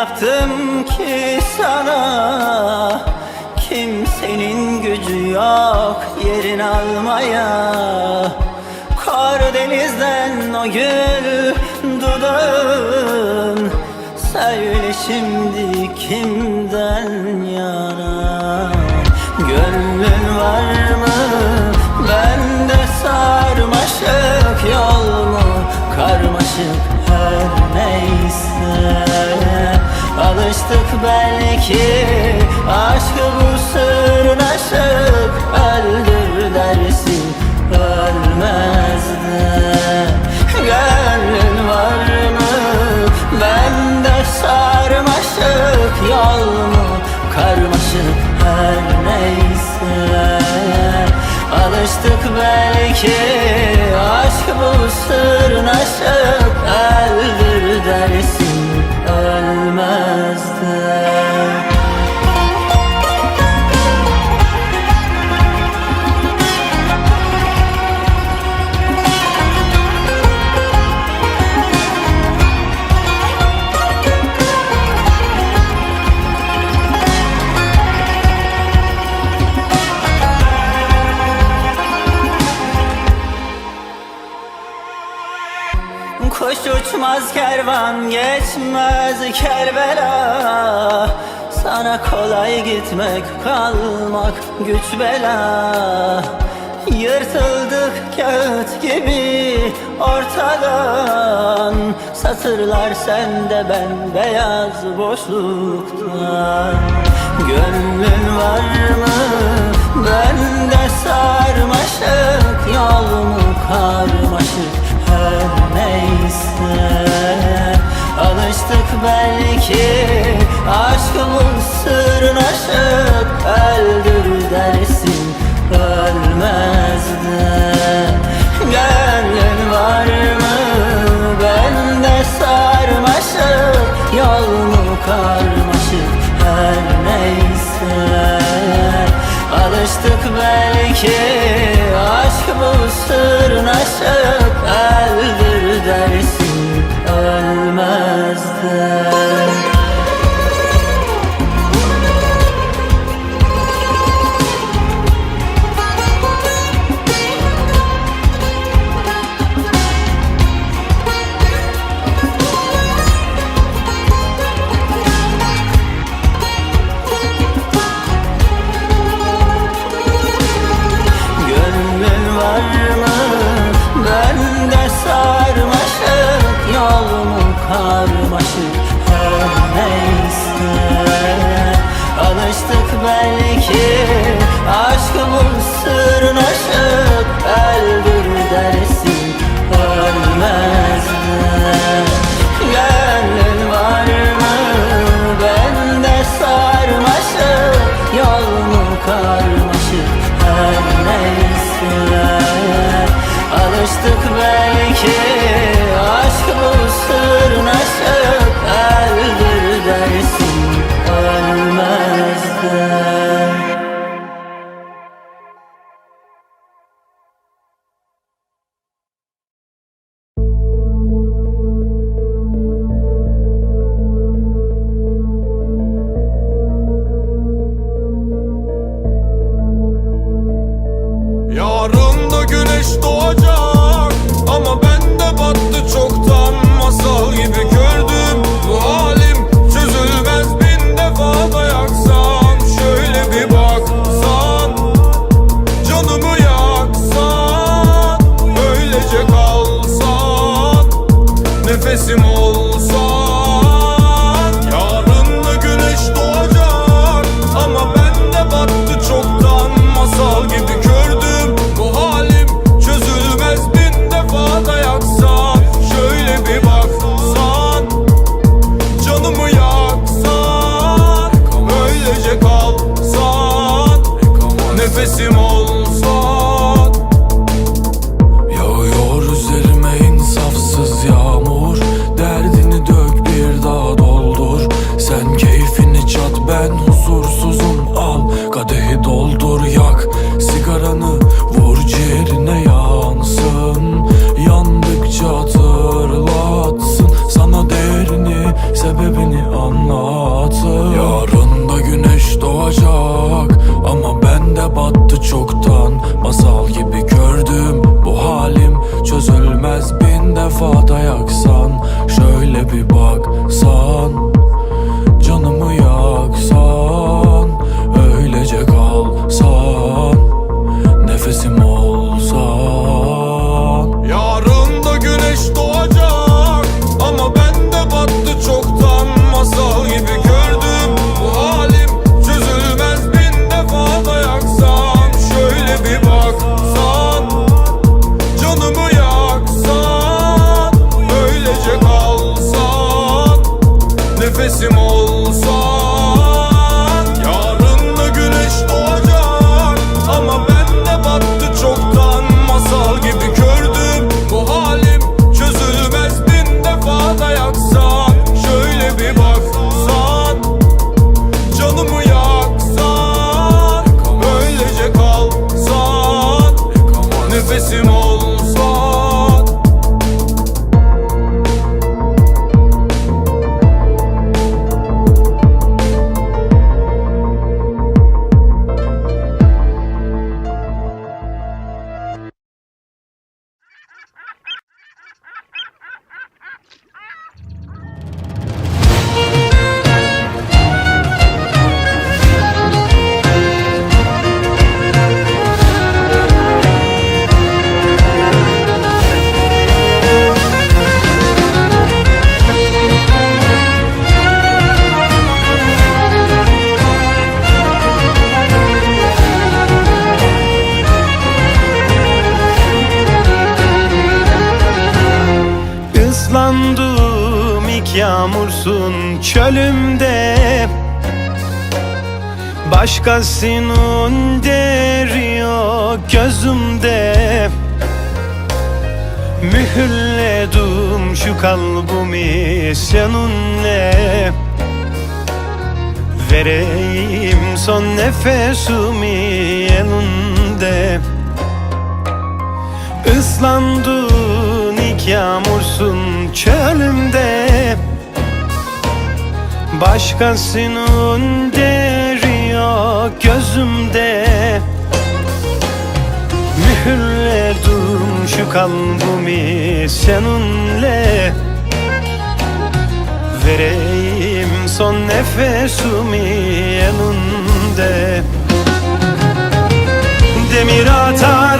yaptım ki sana? Kimsenin gücü yok yerin almaya. Karadeniz'den o gül dudağın. Söyle şimdi kimden yana? Gönlün var mı? Bende sarmaşık yol mu? Karmaşık Alıştık belki aşkı bu sırnaşık Öldür dersin ölmez de Gönlün var mı? Bende sarmaşık yol mu? Karmaşık her neyse. Alıştık belki aşk bu sırnaşık Kuş uçmaz kervan geçmez Kerbela. Sana kolay gitmek kalmak güç bela. Yırtıldık kağıt gibi ortadan. Satırlar sende ben beyaz boşlukta. Gönlün var mı belki aşkımın sırnaşık Öldür dersin ölmez Gönlün var mı? Bende sarmaşık Yol mu karmaşık? Her neyse. Alıştık belki aşk bu sırnaşık Öldür dersin ölmez Alıştık belki aşkımın sırnaşık Öldür çölümde. Başkasının deri yok gözümde. Mühürledim şu kalbimi seninle Vereyim son nefesimi elinde. Islandın ilk yağmursun çölümde Başkasının deri yok gözümde. Mühürledim şu kalbimi seninle. Vereyim son nefesimi elinde. Demir atar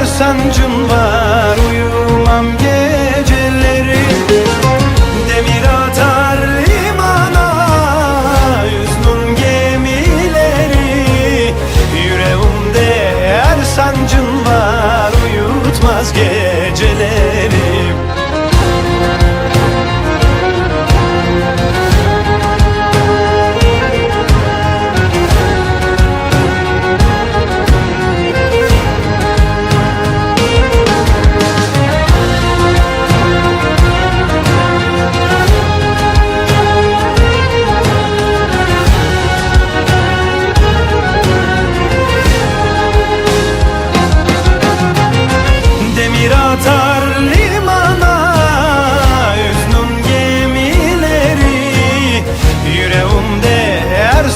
Sancın var Uyumam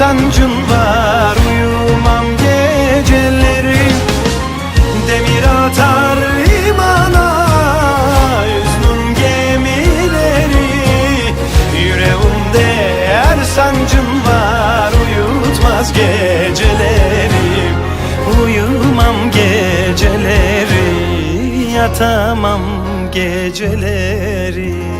her sancın var Uyumam geceleri. Demir atar limana Üznün gemileri. Yüreğimde her sancın var Uyutmaz geceleri. Uyumam geceleri Yatamam geceleri